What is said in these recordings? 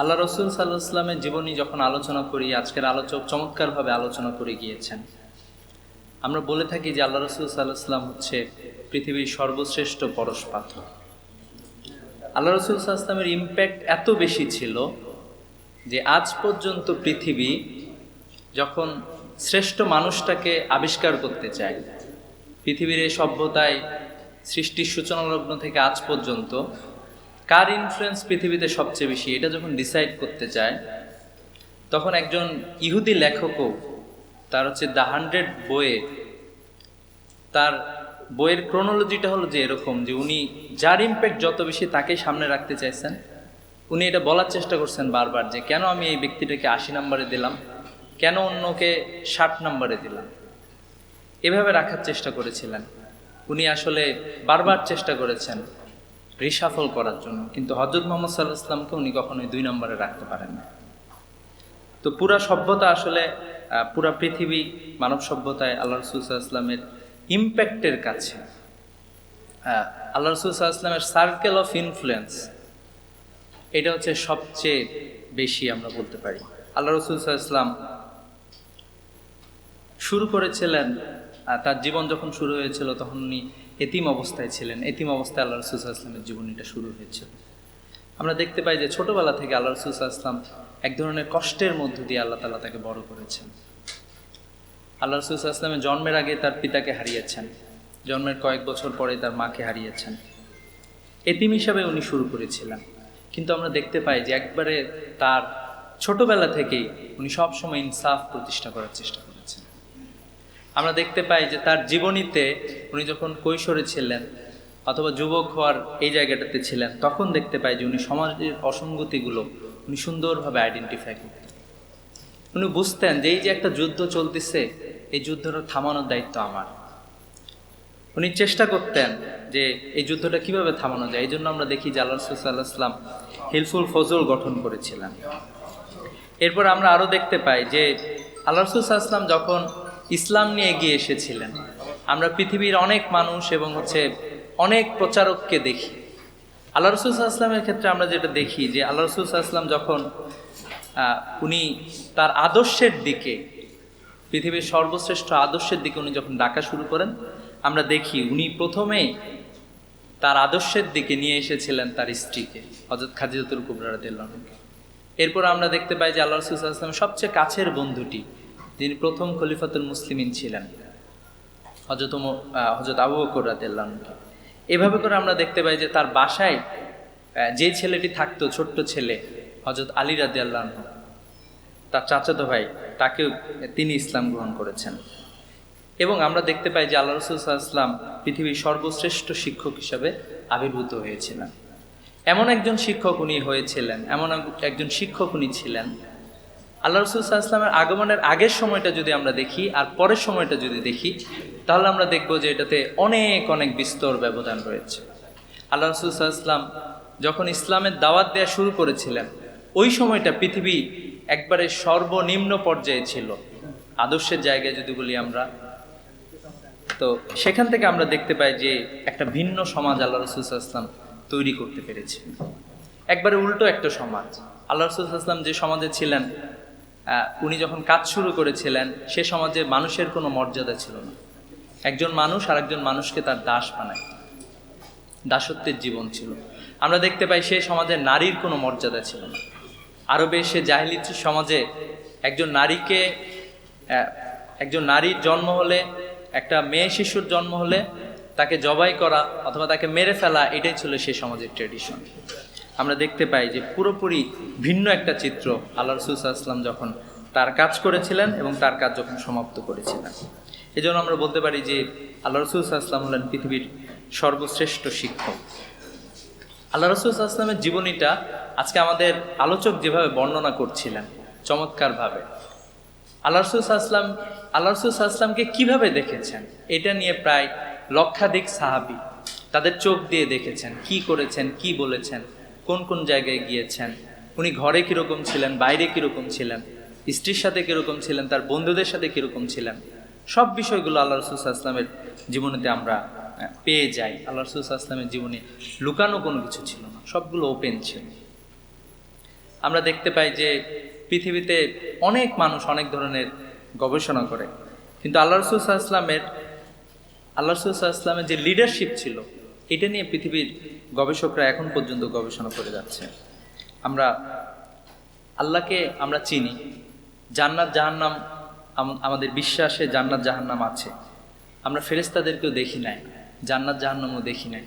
আল্লাহ রসুল সাল্লাহ জীবনী যখন আলোচনা করি, আজকের আলোচক চমৎকারভাবে আলোচনা করে গিয়েছেন। আমরা বলে থাকি যে আল্লাহ রসুল সাল্লাহ হচ্ছে পৃথিবীর সর্বশ্রেষ্ঠ পরশ পাথর। আল্লাহ রসুল সাল্লাহ ইম্প্যাক্ট এত বেশি ছিল যে আজ পর্যন্ত পৃথিবী যখন শ্রেষ্ঠ মানুষটাকে আবিষ্কার করতে চায়, পৃথিবীর এই সভ্যতায় সৃষ্টির সূচনালগ্ন থেকে আজ পর্যন্ত কার ইনফ্লুয়েন্স পৃথিবীতে সবচেয়ে বেশি? এটা যখন ডিসাইড করতে চায়, তখন একজন ইহুদি লেখকও তার হচ্ছে দ্য হান্ড্রেড বইয়ে তার বইয়ের ক্রোনোলজিটা হলো যে এরকম যে উনি যার ইম্প্যাক্ট যত বেশি তাকে সামনে রাখতে চাইছেন, উনি এটা বলার চেষ্টা করছেন বারবার যে কেন আমি এই ব্যক্তিটাকে আশি নম্বরে দিলাম? কেন অন্যকে ষাট নম্বরে দিলাম? এভাবে রাখার চেষ্টা করেছিলেন। উনি আসলে বারবার চেষ্টা করেছেন। রিসাফল করার জন্য। কিন্তু হজরত মোহাম্মদ সাল্লাহ ইসলামকে উনি কখনোই দুই নম্বরে রাখতে পারেন না। তো পুরা সভ্যতা আসলে পুরা পৃথিবী মানব সভ্যতায় আল্লাহ রসুল ইসলামের ইম্প্যাক্টের কাছে। আল্লাহ রসুল ইসলামের সার্কেল অফ ইনফ্লুয়েন্স, এটা হচ্ছে সবচেয়ে বেশি আমরা বলতে পারি। আল্লাহ রসুল ইসলাম শুরু করেছিলেন তার জীবন যখন শুরু হয়েছিল তখন উনি এতিম অবস্থায় ছিলেন। এতিম অবস্থায় আল্লাহ রসুল ইসলামের জীবনীটা শুরু হয়েছিল আমরা দেখতে পাই যে ছোটবেলা থেকে আল্লাহ রসুল ইসলাম এক ধরনের কষ্টের মধ্য দিয়ে আল্লাহ তালা তাকে বড় করেছেন। আল্লাহ রসুল ইসলামের জন্মের আগে তার পিতাকে হারিয়েছেন। জন্মের কয়েক বছর পরে তার মাকে হারিয়েছেন। এতিম হিসাবে উনি শুরু করেছিলেন। কিন্তু আমরা দেখতে পাই যে একবারে তার ছোটবেলা থেকেই উনি সবসময় ইনসাফ প্রতিষ্ঠা করার চেষ্টা করেছেন। আমরা দেখতে পাই যে তার জীবনীতে উনি যখন কৈশোরে ছিলেন অথবা যুবক হওয়ার এই জায়গাটাতে ছিলেন, তখন দেখতে পাই যে উনি সমাজের অসঙ্গতিগুলো উনি সুন্দরভাবে আইডেন্টিফাই করতেন। উনি বুঝতেন যে এই যে একটা যুদ্ধ চলতেছে, এই যুদ্ধটা থামানোর দায়িত্ব আমার। উনি চেষ্টা করতেন যে এই যুদ্ধটা কীভাবে থামানো যায় এই জন্য আমরা দেখি যে আল্লাহ হিলফুল ফজল গঠন করেছিলেন। এরপর আমরা আরও দেখতে পাই যে আল্লাহ ইসলাম যখন ইসলাম নিয়ে এগিয়ে এসেছিলেন। আমরা পৃথিবীর অনেক মানুষ এবং হচ্ছে অনেক প্রচারককে দেখি। আল্লাহ রসুল্লাহ আসলামের ক্ষেত্রে আমরা যেটা দেখি যে আল্লাহ রসুল্লাহ ইসলাম যখন উনি তার আদর্শের দিকে, পৃথিবীর সর্বশ্রেষ্ঠ আদর্শের দিকে উনি যখন ডাকা শুরু করেন, আমরা দেখি উনি প্রথমেই তার আদর্শের দিকে নিয়ে এসেছিলেন তার স্ত্রীকে হজরত খাজিদুল কুবরা দিল্লাহকে এরপর আমরা দেখতে পাই যে আল্লাহ রসুল আসলামের সবচেয়ে কাছের বন্ধুটি যিনি প্রথম খলিফাতুল মুসলিমিন ছিলেন। হজরত হজরত আবু বকর রাদিয়াল্লাহুকে এভাবে করে আমরা দেখতে পাই যে তার বাসায় যে ছেলেটি থাকতো, ছোট্ট ছেলে হজরত আলী রাদিয়াল্লাহ তার চাচাতো ভাই, তাকেও তিনি ইসলাম গ্রহণ করেছেন। এবং আমরা দেখতে পাই যে আল্লাহ রসুল ইসলাম পৃথিবীর সর্বশ্রেষ্ঠ শিক্ষক হিসাবে আবির্ভূত হয়েছিলেন। এমন একজন শিক্ষক উনি হয়েছিলেন, এমন এক- একজন শিক্ষক উনি ছিলেন। আল্লাহ রসুল ইসলামের আগমনের আগের সময়টা যদি আমরা দেখি আর পরের সময়টা যদি দেখি, তাহলে আমরা দেখব যে এটাতে অনেক অনেক বিস্তর ব্যবধান রয়েছে। আল্লাহ রসুল ইসলাম যখন ইসলামের দাওয়াত দেওয়া শুরু করেছিলেন, ওই সময়টা পৃথিবী একবারে সর্বনিম্ন পর্যায়ে ছিল। আদর্শের জায়গায় যদি বলি আমরা, তো সেখান থেকে আমরা দেখতে পাই যে একটা ভিন্ন সমাজ আল্লাহ রসুলাম তৈরি করতে পেরেছে। একবারে উল্টো একটা সমাজ। আল্লাহ রসুলাম যে সমাজে ছিলেন উনি যখন কাজ শুরু করেছিলেন, সে সমাজে মানুষের কোনো মর্যাদা ছিল না। একজন মানুষ আর একজন মানুষকে তার দাস বানায়। দাসত্বের জীবন ছিল। আমরা দেখতে পাই সে সমাজে নারীর কোনো মর্যাদা ছিল না। আরবে সে জাহিলি সমাজে একজন নারীকে একজন নারীর জন্ম হলে, একটা মেয়ে শিশুর জন্ম হলে তাকে জবাই করা অথবা তাকে মেরে ফেলা, এটাই ছিল সে সমাজের ট্রেডিশন আমরা দেখতে পাই যে পুরোপুরি ভিন্ন একটা চিত্র আল্লাহ রসুল আসলাম যখন তার কাজ করেছিলেন এবং তার কাজ যখন সমাপ্ত করেছিলেন। এই জন্য আমরা বলতে পারি যে আল্লাহ রসুল আসলাম হলেন পৃথিবীর সর্বশ্রেষ্ঠ শিক্ষক। আল্লাহ রসুল আসলামের জীবনীটা আজকে আমাদের আলোচক যেভাবে বর্ণনা করছিলেন, চমৎকারভাবে। আল্লাহ রসুল আসলাম আল্লাহ রসুল আসলামকে কীভাবে দেখেছেন? এটা নিয়ে প্রায় লক্ষাধিক সাহাবি তাদের চোখ দিয়ে দেখেছেন, কি করেছেন, কি বলেছেন। কোন কোন জায়গায় গিয়েছেন? উনি ঘরে কীরকম ছিলেন? বাইরে কীরকম ছিলেন? স্ত্রীর সাথে কীরকম ছিলেন? তার বন্ধুদের সাথে কীরকম ছিলেন? সব বিষয়গুলো আল্লাহ রসুল আসলামের জীবনীতে আমরা পেয়ে যাই। আল্লাহ রসুল আসলামের জীবনে লুকানো কোনো কিছু ছিল না। সবগুলো ওপেন ছিল। আমরা দেখতে পাই যে পৃথিবীতে অনেক মানুষ অনেক ধরনের গবেষণা করে। কিন্তু আল্লাহ রসুল আসলামের আল্লাহ রসুল ইসলামের যে লিডারশিপ ছিল এটা নিয়ে পৃথিবীর গবেষকরা এখন পর্যন্ত গবেষণা করে যাচ্ছে। আমরা আল্লাহকে আমরা চিনি। জান্নাত জাহান্নাম আম- আমাদের বিশ্বাসে জান্নাত জাহান্নাম আছে। আমরা ফেরেস্তাদেরকেও দেখি নাই, জান্নাত জাহান্নামও দেখি নাই।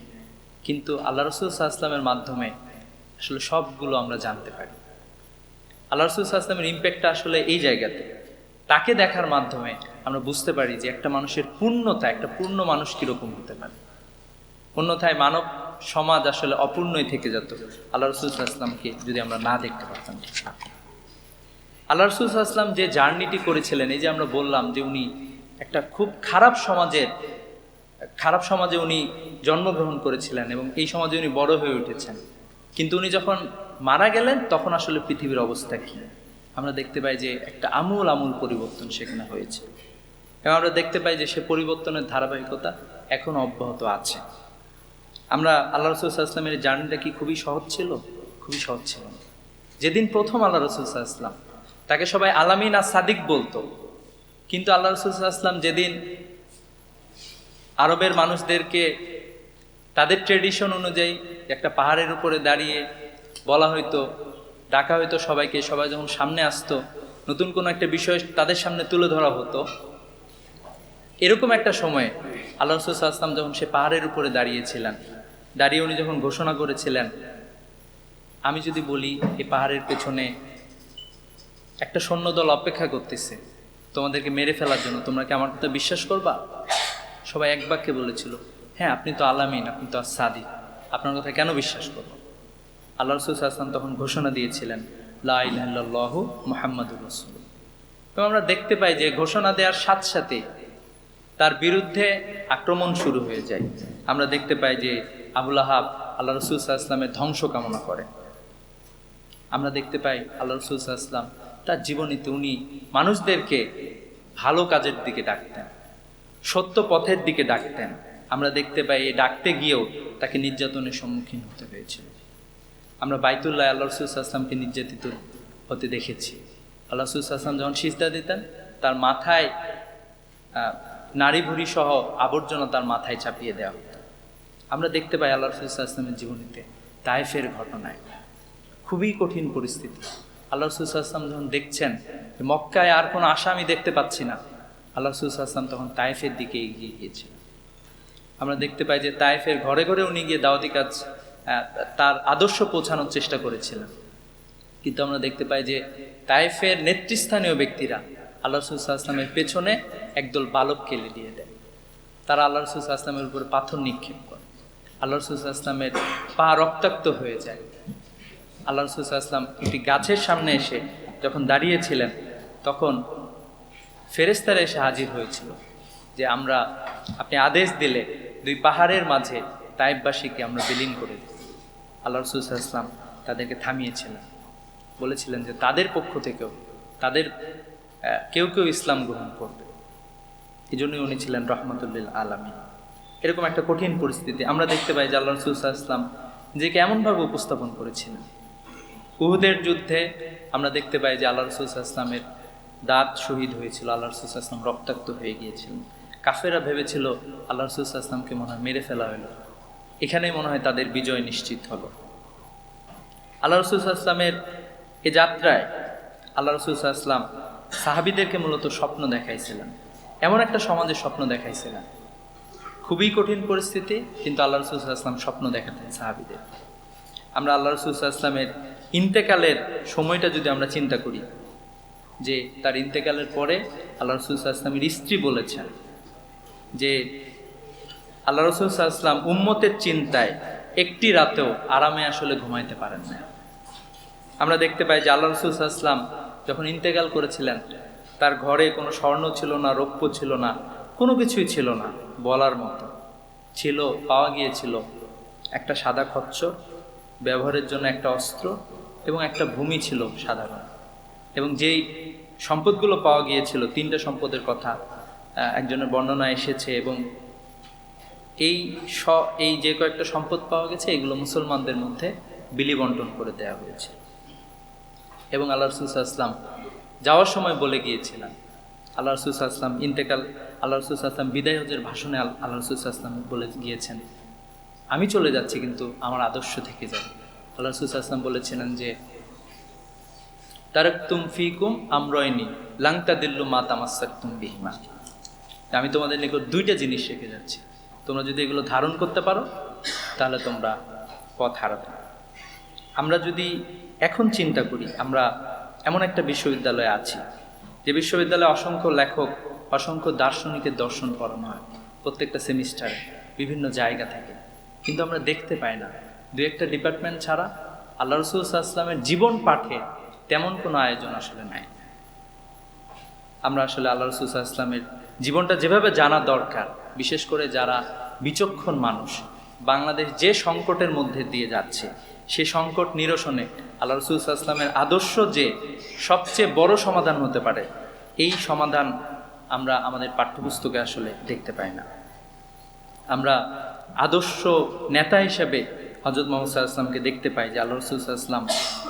কিন্তু আল্লাহ রসুল সাল্লামের মাধ্যমে আসলে সবগুলো আমরা জানতে পারি। আল্লাহ রসুল সাল্লামের ইম্প্যাক্টটা আসলে এই জায়গাতে। তাকে দেখার মাধ্যমে আমরা বুঝতে পারি যে একটা মানুষের পূর্ণতা, একটা পূর্ণ মানুষ কীরকম হতে পারে। অন্যথায় মানব সমাজ আসলে অপূর্ণই থেকে যেত। আল্লাহ রসুল সাল্লামকে যদি আমরা না দেখতে পারতাম। আল্লাহ সাল্লাম যে জার্নিটি করেছিলেন, এই যে আমরা বললাম যে উনি একটা খুব খারাপ সমাজের, খারাপ সমাজে উনি জন্মগ্রহণ করেছিলেন এবং এই সমাজে উনি বড় হয়ে উঠেছেন। কিন্তু উনি যখন মারা গেলেন, তখন আসলে পৃথিবীর অবস্থা কী? আমরা দেখতে পাই যে একটা আমূল আমূল পরিবর্তন সেখানে হয়েছে। এবং আমরা দেখতে পাই যে সে পরিবর্তনের ধারাবাহিকতা এখন অব্যাহত আছে। আমরা আল্লাহ রসুল সাল্লামের জার্নিটা কি খুবই সহজ ছিল? খুবই সহজ ছিল। যেদিন প্রথম আল্লাহ রসুল সাল্লাম তাকে সবাই আলামিন আর সাদিক বলতো। কিন্তু আল্লাহ রসুল সাল্লাম যেদিন আরবের মানুষদেরকে তাদের ট্রেডিশন অনুযায়ী একটা পাহাড়ের উপরে দাঁড়িয়ে বলা হয়তো ডাকা হয়তো সবাইকে, সবাই যখন সামনে আসতো, নতুন কোনো একটা বিষয় তাদের সামনে তুলে ধরা হতো। এরকম একটা সময়ে আল্লাহ রসুল আসলাম যখন সে পাহাড়ের উপরে দাঁড়িয়েছিলেন দাঁড়িয়ে উনি যখন ঘোষণা করেছিলেন, আমি যদি বলি, এই পাহাড়ের পেছনে একটা সৈন্যদল অপেক্ষা করতেছে, তোমাদেরকে মেরে ফেলার জন্য তোমরা কি আমার কথা বিশ্বাস করবা? সবাই এক বাক্যে বলেছিল হ্যাঁ আপনি তো আলামিন, আপনি তো আর সাদি আপনার কথা কেন বিশ্বাস করব? আল্লাহ রসুল আসলাম তখন ঘোষণা দিয়েছিলেন লাহ মোহাম্মদুর রসুল এবং আমরা দেখতে পাই যে ঘোষণা দেওয়ার সাথে সাথে তার বিরুদ্ধে আক্রমণ শুরু হয়ে যায়। আমরা দেখতে পাই যে আবুল আহাব আল্লাহ রসুল ইসলামের ধ্বংস কামনা করে আমরা দেখতে পাই আল্লাহ রসুল ইসলাম তার জীবনীতে উনি মানুষদেরকে ভালো কাজের দিকে ডাকতেন, সত্য পথের দিকে ডাকতেন। আমরা দেখতে পাই এই ডাকতে গিয়েও তাকে নির্যাতনের সম্মুখীন হতে হয়েছিল। আমরা বাইতুল্লাহ আল্লাহ রসুল আসলামকে নির্যাতিত হতে দেখেছি। আল্লাহ রসুল আসলাম যখন সিজদা দিতেন, তার মাথায় নারী ভুড়ি সহ আবর্জনা তার মাথায় চাপিয়ে দেওয়া আমরা দেখতে পাই আল্লাহ রসুল আসলামের জীবনীতে তাইফের ঘটনায়। খুবই কঠিন পরিস্থিতি। আল্লাহ রসুল আসলাম যখন দেখছেন মক্কায় আর কোনো আশা আমি দেখতে পাচ্ছি না আল্লাহ রসুল আসলাম তখন তাইফের দিকে এগিয়ে গিয়েছিলেন আমরা দেখতে পাই যে তাইফের ঘরে ঘরে উনি গিয়ে দাওয়াতি কাজ তার আদর্শ পৌঁছানোর চেষ্টা করেছিলেন। কিন্তু আমরা দেখতে পাই যে তাইফের নেতৃস্থানীয় ব্যক্তিরা আল্লাহ রসুল আসলামের পেছনে একদল বালক কেলে দিয়ে দেয়। তারা আল্লাহ আসলামের উপরে পাথর নিক্ষেপ আল্লাহ আসলামের পা রক্তাক্ত হয়ে যায়। আল্লাহ আসলাম একটি গাছের সামনে এসে যখন দাঁড়িয়েছিলেন, তখন ফেরেস্তারা এসে হাজির হয়েছিল যে আমরা, আপনি আদেশ দিলে দুই পাহাড়ের মাঝে তাইববাসীকে আমরা বিলীন করে দিই আল্লাহ রসুল ইসলাম তাদেরকে থামিয়েছিলেন। বলেছিলেন যে তাদের পক্ষ থেকেও, তাদের কেউ কেউ ইসলাম গ্রহণ করবে। এই জন্যই উনি ছিলেন রহমতুল্লিল আলমী এরকম একটা কঠিন পরিস্থিতি আমরা দেখতে পাই যে আল্লাহ রসুল ইসলাম যে কেমনভাবে উপস্থাপন করেছিলেন। উহুদের যুদ্ধে আমরা দেখতে পাই যে আল্লাহ রসুল ইসলামের দাঁত শহীদ হয়েছিল, আল্লাহ রসুল ইসলাম রক্তাক্ত হয়ে গিয়েছিলেন। কাফেরা ভেবেছিল আল্লাহ রসুল ইসলামকে মনে হয় মেরে ফেলা হলো। এখানেই মনে হয় তাদের বিজয় নিশ্চিত হলো। আল্লাহ রসুল ইসলামের এ যাত্রায় আল্লাহ রসুল ইসলাম সাহাবিদেরকে মূলত স্বপ্ন দেখাইছিলেন। এমন একটা সমাজের স্বপ্ন দেখাইছিলেন খুবই কঠিন পরিস্থিতি, কিন্তু আল্লাহ রসুল ইসলাম স্বপ্ন দেখাতেন সাহাবিদের। আমরা আল্লাহ রসুল ইসলামের ইন্তেকালের সময়টা যদি আমরা চিন্তা করি, যে তার ইন্তেকালের পরে আল্লাহ রসুল ইসলামের স্ত্রী বলেছেন যে আল্লাহ রসুল ইসলাম উম্মতের চিন্তায় একটি রাতেও আরামে আসলে ঘুমাইতে পারেন না আমরা দেখতে পাই যে আল্লাহ রসুল ইসলাম যখন ইন্তেকাল করেছিলেন, তার ঘরে কোনো স্বর্ণ ছিল না, রৌপ্য ছিল না কোনো কিছুই ছিল না, বলার মতো। ছিল, পাওয়া গিয়েছিল। একটা সাদা খচ্চর ব্যবহারের জন্য একটা অস্ত্র এবং একটা ভূমি ছিল সাধারণ। এবং যেই সম্পদগুলো পাওয়া গিয়েছিল, তিনটা সম্পদের কথা একজনের বর্ণনা এসেছে এবং এই স, এই যে কয়েকটা সম্পদ পাওয়া গেছে, এগুলো মুসলমানদের মধ্যে বিলি বন্টন করে দেওয়া হয়েছে। এবং আল্লাহ রসুলাম যাওয়ার সময় বলে গিয়েছিলেন আল্লাহ রসুলাম ইন্তেকাল, আল্লাহ রসুলাম বিদায় হজের ভাষণে আল- আল্লাহ রসুলাম বলে গিয়েছেন, আমি চলে যাচ্ছি, কিন্তু আমার আদর্শ থেকে যাবে আল্লাহ রসুলাম বলেছিলেন যে তারক তুম ফিকুম আমরয়নি লাংতা দিল্লু মা তামাসাক তুম বিহিমা আমি তোমাদের নিকট দুইটা জিনিস রেখে যাচ্ছি। তোমরা যদি এগুলো ধারণ করতে পারো, তাহলে তোমরা পথ হারাবে। আমরা যদি এখন চিন্তা করি, আমরা এমন একটা বিশ্ববিদ্যালয়ে আছি যে বিশ্ববিদ্যালয়ে অসংখ্য লেখক, অসংখ্য দার্শনিকের দর্শন করানো হয়, প্রত্যেকটা সেমিস্টারে, বিভিন্ন জায়গা থেকে। কিন্তু আমরা দেখতে পাই না। দু একটা ডিপার্টমেন্ট ছাড়া আল্লাহ রসুল আসলামের জীবন পাঠে তেমন কোনো আয়োজন আসলে নাই। আমরা আসলে আল্লাহ রসুল ইসলামের জীবনটা যেভাবে জানা দরকার, বিশেষ করে যারা বিচক্ষণ মানুষ, বাংলাদেশ যে সংকটের মধ্যে দিয়ে যাচ্ছে সে সংকট নিরসনে আল্লাহ রসুল ইসলামের আদর্শ যে সবচেয়ে বড় সমাধান হতে পারে, এই সমাধান আমরা আমাদের পাঠ্যপুস্তকে আসলে দেখতে পাই না। আমরা আদর্শ নেতা হিসেবে হজরত মোহাম্মদ সাল্লাহামকে দেখতে পাই যে আল্লাহ রসুল সাল্লাম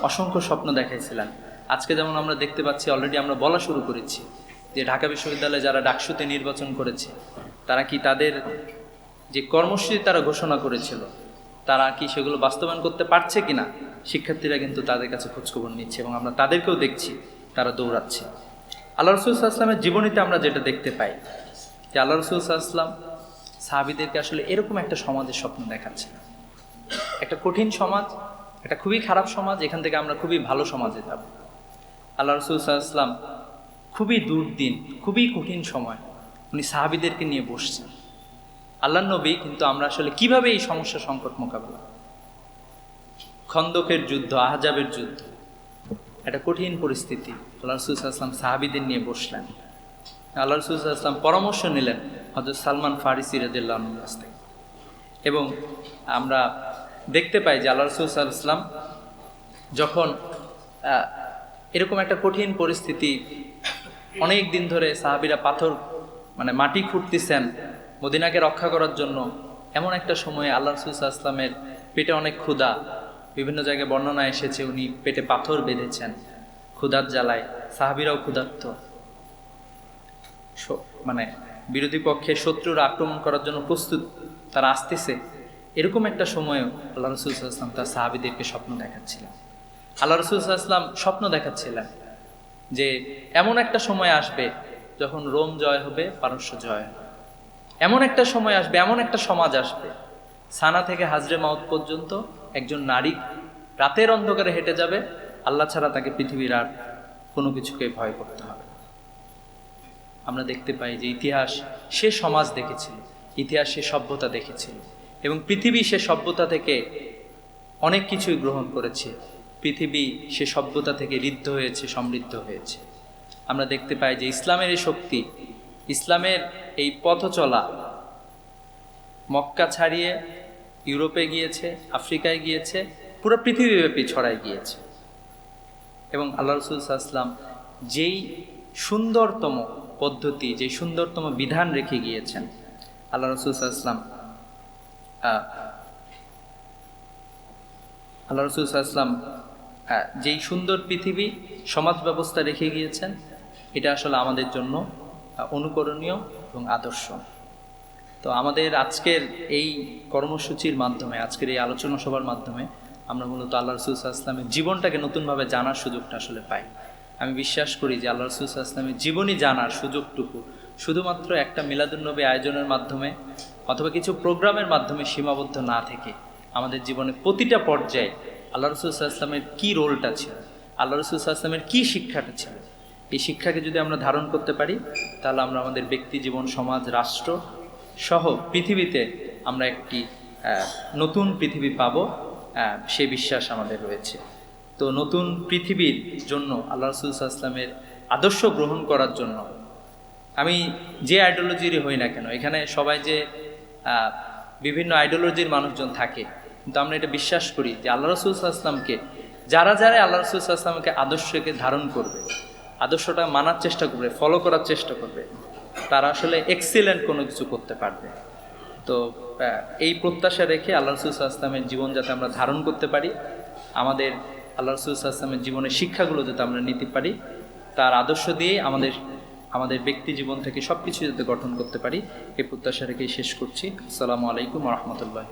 অসংখ্য স্বপ্ন দেখাইছিলেন। আজকে যেমন আমরা দেখতে পাচ্ছি অলরেডি আমরা বলা শুরু করেছি যে ঢাকা বিশ্ববিদ্যালয়ে যারা ডাকসুতে নির্বাচন করেছে, তারা কি তাদের যে কর্মসূচি তারা ঘোষণা করেছিল তারা কি সেগুলো বাস্তবায়ন করতে পারছে কিনা? শিক্ষার্থীরা কিন্তু তাদের কাছে খোঁজখবর নিচ্ছে এবং আমরা তাদেরকেও দেখছি, তারা দৌড়াচ্ছে। আল্লাহ রসুল জীবনীতে আমরা যেটা দেখতে পাই, যে আল্লাহ রসুল সাহাবিদেরকে আসলে এরকম একটা সমাজের স্বপ্ন দেখাচ্ছে। একটা কঠিন সমাজ, একটা খুবই খারাপ সমাজ, এখান থেকে আমরা খুবই ভালো সমাজে যাব। আল্লাহ রসুল সাল্লাম খুবই দুর্দিন, খুবই কঠিন সময় উনি সাহাবিদেরকে নিয়ে বসছেন। আল্লাহ নবী, কিন্তু আমরা আসলে কীভাবে এই সমস্যা সংকট মোকাবেলা? খন্দকের যুদ্ধ, আহজাবের যুদ্ধ, একটা কঠিন পরিস্থিতি। আল্লাহ রসুল আসলাম সাহাবিদের নিয়ে বসলেন। আল্লাহ রসুল আসলাম পরামর্শ নিলেন হজরত সালমান ফারিসি রাজিল্লাহ কাছ থেকে। এবং আমরা দেখতে পাই যে আল্লাহ রসুল সাল্লাম যখন এরকম একটা কঠিন পরিস্থিতি অনেক দিন ধরে সাহাবিরা পাথর মানে মাটি খুঁড়তেছেন মদিনাকে রক্ষা করার জন্য এমন একটা সময়ে আল্লাহ রসুল আসলামের পেটে অনেক ক্ষুধা, বিভিন্ন জায়গায় বর্ণনা এসেছে উনি পেটে পাথর বেঁধেছেন, ক্ষুধার জ্বালায়, সাহাবিরাও ক্ষুধার্ত। মানে বিরোধী পক্ষে শত্রুর আক্রমণ করার জন্য প্রস্তুত, তারা আসতেছে। এরকম একটা সময়েও আল্লাহ রসুল আসলাম তার সাহাবিদেরকে স্বপ্ন দেখাচ্ছিলেন। আল্লাহ রসুল আসলাম স্বপ্ন দেখাচ্ছিলেন যে, এমন একটা সময় আসবে যখন রোম জয় হবে, পারস্য জয় হবে। এমন একটা সময় আসবে, এমন একটা সমাজ আসবে। সানা থেকে হাজরে মাউত পর্যন্ত একজন নারী রাতের অন্ধকারে হেঁটে যাবে, আল্লাহ ছাড়া তাকে পৃথিবীর আর কোনো কিছুকে ভয় করতে হবে আমরা দেখতে পাই যে ইতিহাস সে সমাজ দেখেছিল, ইতিহাস সে সভ্যতা দেখেছিল, এবং পৃথিবী সে সভ্যতা থেকে অনেক কিছুই গ্রহণ করেছে। পৃথিবী সে সভ্যতা থেকে ঋদ্ধ হয়েছে, সমৃদ্ধ হয়েছে। আমরা দেখতে পাই যে ইসলামের এই শক্তি ইসলামের এই পথ চলা। মক্কা ছাড়িয়ে ইউরোপে গিয়েছে, আফ্রিকায় গিয়েছে, পুরো পৃথিবীব্যাপী ছড়ায় গিয়েছে। এবং আল্লাহ রসুল সাল্লাম যেই সুন্দরতম পদ্ধতি, যেই সুন্দরতম বিধান রেখে গিয়েছেন, আল্লাহ রসুল সাল্লাম আল্লাহ রসুল সাল্লাম যেই সুন্দর পৃথিবী সমাজ ব্যবস্থা রেখে গিয়েছেন, এটা আসলে আমাদের জন্য অনুকরণীয় এবং আদর্শ। তো আমাদের আজকের এই কর্মসূচির মাধ্যমে, আজকের এই আলোচনা সভার মাধ্যমে আমরা মূলত আল্লাহ রসুল আসলামের জীবনটাকে নতুনভাবে জানার সুযোগটা আসলে পাই। আমি বিশ্বাস করি যে আল্লাহ রসুল আসলামের জীবনী জানার সুযোগটুকু শুধুমাত্র একটা মিলাদুন্নবী আয়োজনের মাধ্যমে অথবা কিছু প্রোগ্রামের মাধ্যমে সীমাবদ্ধ না থেকে আমাদের জীবনে প্রতিটা পর্যায়ে আল্লাহ রসুল আসলামের কী রোলটা ছিল, আল্লাহ রসুল আসলামের কী শিক্ষাটা ছিল এই শিক্ষাকে যদি আমরা ধারণ করতে পারি, তাহলে আমরা আমাদের ব্যক্তি জীবন, সমাজ, রাষ্ট্র সহ পৃথিবীতে আমরা একটি নতুন পৃথিবী পাব সে বিশ্বাস আমাদের রয়েছে। তো নতুন পৃথিবীর জন্য, আল্লাহ রসুল আসলামের আদর্শ গ্রহণ করার জন্য, আমি যে আইডিওলজিরই হই না কেন, এখানে সবাই যে বিভিন্ন আইডিওলজির মানুষজন থাকে, কিন্তু আমরা এটা বিশ্বাস করি যে আল্লাহ রসুল আসলামকে যারা যারা আল্লাহ রসুল আসলামকে আদর্শকে ধারণ করবে আদর্শটা মানার চেষ্টা করবে ফলো করার চেষ্টা করবে। তারা আসলে এক্সিলেন্ট কোনো কিছু করতে পারবে। তো এই প্রত্যাশা রেখে আল্লাহ রসুল আসলামের জীবন যাতে আমরা ধারণ করতে পারি, আমাদের আল্লাহ রসুল আসলামের জীবনের শিক্ষাগুলো যাতে আমরা নিতে পারি, তার আদর্শ দিয়ে আমাদের আমাদের ব্যক্তি জীবন থেকে সব কিছু যাতে গঠন করতে পারি, এই প্রত্যাশা রেখেই শেষ করছি। আসসালামু আলাইকুম রহমতুল্লাহ